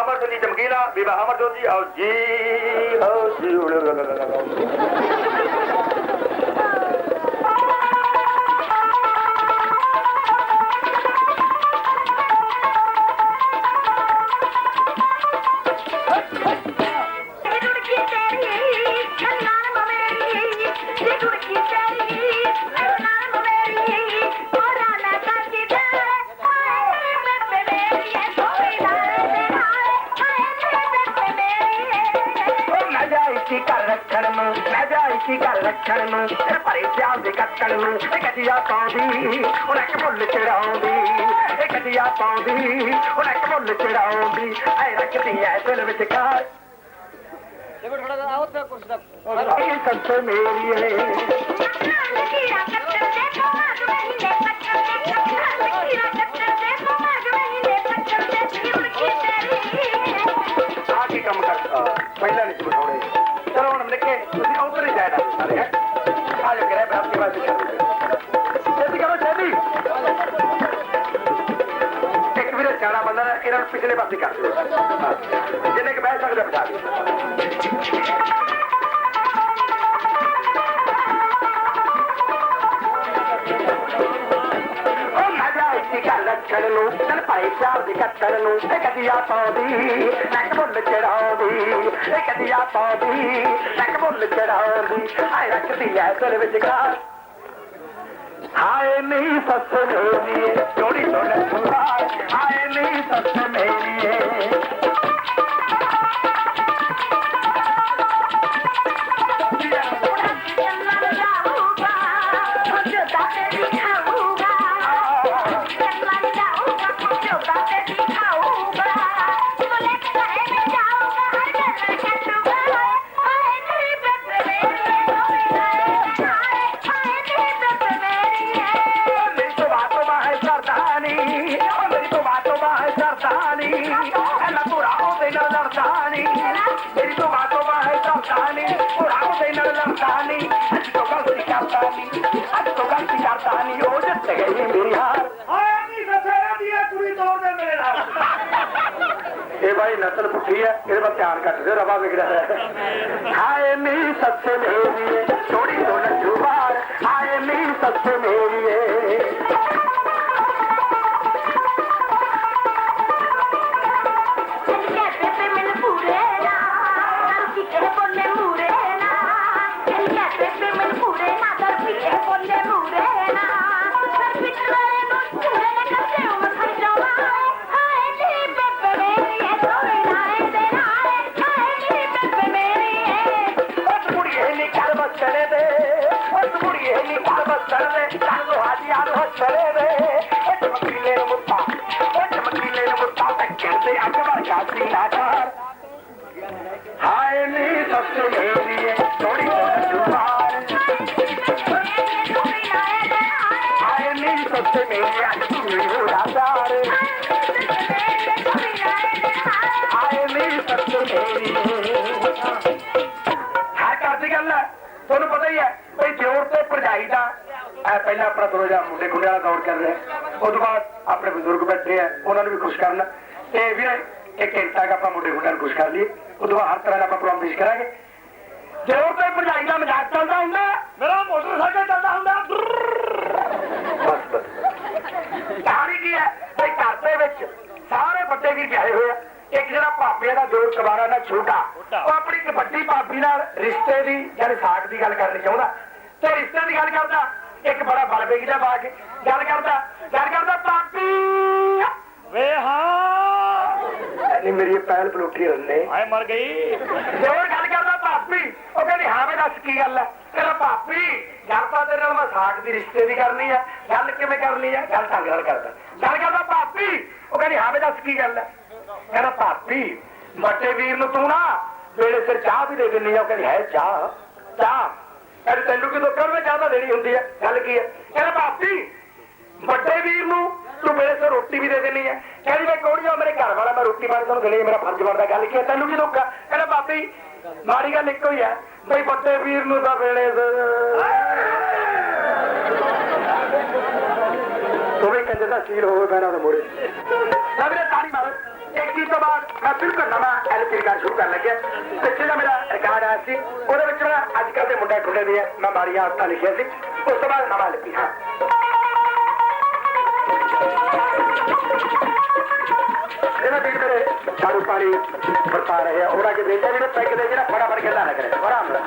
ਅਮਰ ਦੀ ਚਮਕੀਲਾ ਬੀਬਾ ਅਮਰਜੋਤ ਜੀ ਆਓ ਜੀ ਆਓ ਜੀ ਕੀ ਕਰ ਰੱਖਣ ਨੂੰ ਤੇ ਭਰੇ ਪਿਆਰ ਦੇ ਕੱਟਣ ਨੂੰ ਇਹ ਗੱਡੀਆਂ ਪਾਉਂਦੀ ਉਹ ਇੱਕ ਮੁੱਲ ਚੜਾਉਂਦੀ। ਇਹ ਗੱਡੀਆਂ ਪਾਉਂਦੀ ਉਹ ਇੱਕ ਮੁੱਲ ਚੜਾਉਂਦੀ। ਐ ਰੱਖਦੀ ਐ ਦਿਲ ਵਿੱਚ ਕਾਰ ਦੇਖੋ ਥੋੜਾ ਜਿਹਾ ਆਓ ਤੇ ਕੁਛ ਦਾ ਇਹ ਸੱਚ ਮੇਰੀ ਏ। ਕੀੜਾ ਕੱਟਣ ਦੇ ਕੋਮਾਗ ਮਹੀਨੇ ਪੱਟਣ ਦੇ ਇੱਕ ਬੰਦਾ ਇਹਨਾਂ ਨੂੰ ਪਿਛਲੇ ਪਾਸੇ ਕਰ ਦਿਓ। ਜਿੰਨੇ ਕਿ ਬਹਿ ਸਕਦਾ ਬਿਠਾ ਦਿਓ। ਉਹ ਰੱਖਣ ਨੂੰ, ਚਲ ਭਾਈ ਚਾਰ ਦੀ ਕੱਟਣ ਨੂੰ ਇਹ ਕਦੀਆ ਪਾਉਂਦੀ ਨੱਕ ਮੁੱਲ ਚੜਾਉਂਦੀ ਇਹ ਕਦੀਆ ਪਾਉਂਦੀ ਨੱਕ ਮੁੱਲ ਚੜਾਉਂਦੀ ਆਏ ਰੱਖਦੀ ਐ ਤੇਰੇ ਵਿੱਚ ਗਾਰ ਹਾਏ ਨਹੀਂ ਸੱਸ ਮੇਰੀ ਅੱਜ ਤੋਂ ਗਲਤੀ ਅੱਜ ਤੋਂ ਗਲਤੀ ਉਹ ਜਿੱਤ ਗਈ ਮੇਰੀ ਹਾਰ। ਨਹੀਂ ਦੀ ਇਹ ਕੁੜੀ ਤੋੜ ਦੇ ਮੇਰੇ ਨਾਲ? ਇਹ ਬਾਈ ਨਸਲ ਪੁੱਠੀ ਹੈ ਇਹਦੇ ਵੱਲ ਧਿਆਨ ਘੱਟ ਦੇ ਰਵਾ ਵਿਗੜਿਆ ਹੈ। ਹਾਏ ਸੱਸ ਮੇਰੀ ਛੋੜੀ ਤੋਂ ਹਾਏ ਸੱਸ ਮੇਰੀ ਤੁਹਾਨੂੰ ਪਤਾ ਹੀ ਹੈ ਭਈ ਜੋਰ ਤੇ ਭਰਜਾਈ ਦਾ, ਇਹ ਪਹਿਲਾਂ ਆਪਣਾ ਥੋੜਾ ਜਿਹਾ ਮੁੰਡੇ ਖੁੰਡੇ ਵਾਲਾ ਦੌੜ ਚੱਲ ਰਿਹਾ ਉਸ ਤੋਂ ਬਾਅਦ ਆਪਣੇ ਬਜ਼ੁਰਗ ਬੈਠੇ ਆ ਉਹਨਾਂ ਨੂੰ ਵੀ ਖੁਸ਼ ਕਰਨਾ। ਤੇ ਵੀਰੇ ਇੱਕ ਘੰਟਾ ਕੁ ਆਪਾਂ ਮੁੰਡੇ ਖੁੰਡਿਆਂ ਨੂੰ ਖੁਸ਼ ਕਰ ਲਈਏ। ਉਸ ਤੋਂ ਬਾਅਦ ਹਰ ਤਰ੍ਹਾਂ ਦਾ ਆਪਾਂ ਪ੍ਰੋਗਰਾਮ ਪੇਸ਼ ਕਰਾਂਗੇ ਜੋਰ ਤੇ ਭਰਜਾਈ ਦਾ ਮਜ਼ਾਕ ਚੱਲਦਾ ਹੁੰਦਾ, ਮੇਰਾ ਮੋਟਰਸਾਈਕਲ ਚੱਲਦਾ ਹੁੰਦਾ, ਬਸ ਬਸ। ਕਹਾਣੀ ਕੀ ਹੈ? ਭਈ ਘਰ ਦੇ ਵਿੱਚ ਸਾਰੇ ਵੱਡੇ ਵੀ ਵਿਆਹੇ ਹੋਏ ਆ। ਇੱਕ ਜਿਹੜਾ ਭਾਪੇ ਦਾ ਜੋਰ ਕਬਾਰਾ ਨਾਲ ਛੋਟਾ ਉਹ ਆਪਣੀ ਇੱਕ ਵੱਡੀ ਭਾਬੀ ਨਾਲ ਰਿਸ਼ਤੇ ਦੀ ਯਾਨੀ ਸਾਕ ਦੀ ਗੱਲ ਕਰਨੀ ਚਾਹੁੰਦਾ। ਤੇ ਰਿਸ਼ਤੇ ਦੀ ਗੱਲ ਕਰਦਾ ਇੱਕ ਬੜਾ ਬਲਬੇਗੀ ਦਾ ਬਾਗ ਗੱਲ ਕਰਦਾ ਗੱਲ ਕਰਦਾ ਭਾਬੀ! ਵੇ ਹਾਂ! ਨਹੀਂ ਮੇਰੀ ਪਹਿਲ ਪਲੋਟੀ ਰੰਨੇ। ਹਾਏ ਮਰ ਗਈ। ਜੋਰ ਗੱਲ ਕਰਦਾ ਭਾਬੀ! ਉਹ ਕਹਿੰਦੀ ਹਾਂ ਵੇ ਦੱਸ ਕੀ ਗੱਲ ਹੈ? ਕਹਿੰਦਾ ਭਾਬੀ ਗੱਲ ਤਾਂ ਤੇਰੇ ਨਾਲ ਮੈਂ ਸਾਕ ਦੀ ਰਿਸ਼ਤੇ ਦੀ ਕਰਨੀ ਆ ਗੱਲ ਕਿਵੇਂ ਕਰਨੀ ਆ ਗੱਲ ਢੰਗ ਨਾਲ ਕਰਦਾ। ਗੱਲ ਕਰਦਾ ਭਾਬੀ! ਉਹ ਕਹਿੰਦੀ ਹਾਂ ਵੇ ਦੱਸ ਕੀ ਗੱਲ ਹੈ? ਕਹਿੰਦਾ ਭਾਬੀ ਵੱਡੇ ਵੀਰ ਨੂੰ ਤੂੰ ਨਾ ਵੇਲੇ ਸਿਰ ਚਾਹ ਵੀ ਦੇ ਦਿੰਨੀ ਆ। ਉਹ ਕਹਿੰਦੀ, ਹੈ ਚਾਹ? ਚਾਹ? ਕਹਿੰਦੀ, ਤੈਨੂੰ ਕਿਦੋਂ ਕਰਵੇ ਚਾਹ ਤਾਂ ਦੇਣੀ ਹੁੰਦੀ ਹੈ ਗੱਲ ਕੀ ਹੈ ਕਹਿੰਦਾ ਭਾਬੀ ਵੱਡੇ ਵੀਰ ਨੂੰ ਤੂੰ ਮੇਰੇ ਸਿਰ ਰੋਟੀ ਵੀ ਦੇ ਦੇਣੀ ਹੈ ਕਹਿੰਦੀ, ਮੈਂ ਕੋੜ ਜਾ ਮੇਰੇ ਘਰ ਵਾਲਾ ਮੈਂ ਰੋਟੀ ਪਾਣੀ ਤੁਹਾਨੂੰ ਦੇਣੀ ਮੇਰਾ ਫਰਜ਼ ਬਣਦਾ। ਗੱਲ ਕੀ ਹੈ ਤੈਨੂੰ ਕੀ ਦੁੱਖ ਕਹਿੰਦਾ ਬਾਪੀ ਮਾੜੀ ਗੱਲ ਇੱਕੋ ਹੀ ਹੈ ਬਈ ਵੱਡੇ ਵੀਰ ਨੂੰ ਤਾਂ ਵੇਲੇ ਤੂੰ ਵੀ ਕਹਿੰਦੇ ਤਾਂ ਸੀਲ ਹੋਵੇ ਪੈਣਾ ਉਹਦੇ ਮੋੜੇ ਨਾ ਵੀਰੇ ਤਾੜੀ ਮਾਰ। ਇੱਕੀ ਤੋਂ ਬਾਅਦ ਮੈਂ ਬਿਲਕੁਲ ਨਵਾਂ ਐਲਪੀ ਰਿਕਾਰਡ ਸ਼ੁਰੂ ਕਰਨ ਲੱਗਿਆ। ਪਿੱਛੇ ਦਾ ਮੇਰਾ ਰਿਕਾਰਡ ਆਇਆ ਸੀ, ਉਹਦੇ ਵਿੱਚ ਮੈਂ ਅੱਜ ਕੱਲ੍ਹ ਦੇ ਮੁੰਡੇ ਖੁੰਡੇ ਦੀ ਮੈਂ ਮਾੜੀਆਂ ਆਦਤਾਂ ਲਿਖਿਆ ਸੀ, ਉਸ ਤੋਂ ਬਾਅਦ ਨਵਾਂ ਐਲਪੀ ਹਾਂ। ਇਹਨਾਂ ਵੀਰ ਮੇਰੇ ਝਾੜੂ ਪਾਣੀ ਵਰਤਾ ਰਹੇ ਆ ਉਹਨਾਂ ਕੇ ਦੇਖਿਆ ਜਿਹੜੇ ਪੈਕ ਦੇ ਜਿਹੜਾ ਫਟਾਫਟ ਗੱਲਾਂ ਨਾ ਕਰੇ ਆਰਾਮ ਨਾਲ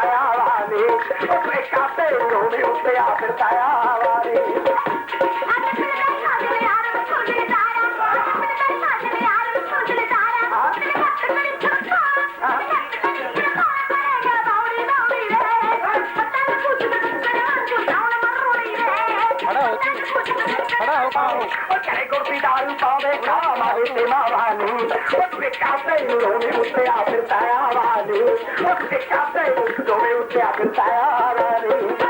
ਉੱਤੇ ਆ ਫਿਰਤਾਇਆ ਵਾਲੇ ਉਹ ਤੂੰ ਕਾਤੇ ਰੋਵੇਂ ਉੱਤੇ ਆ ਫਿਰਤਾਇਆ ਵਾਲੇ ਖੜਾ ਹੋ ਖੜਾ ਹੋ ਖੜਾ ਹੋ ਉਹ ਚਾਹੇ ਗੁਰਦੀ ਦਾਰੂ ਪਾਵੇ ਖਾ ਮਾਰੇ ਤੇ ਮਾਵਾਨੀ ਉਹ ਤੂੰ ਕਾਤੇ ਰੋਵੇਂ ਉੱਤੇ ਆ ਫਿਰਤਾਇਆ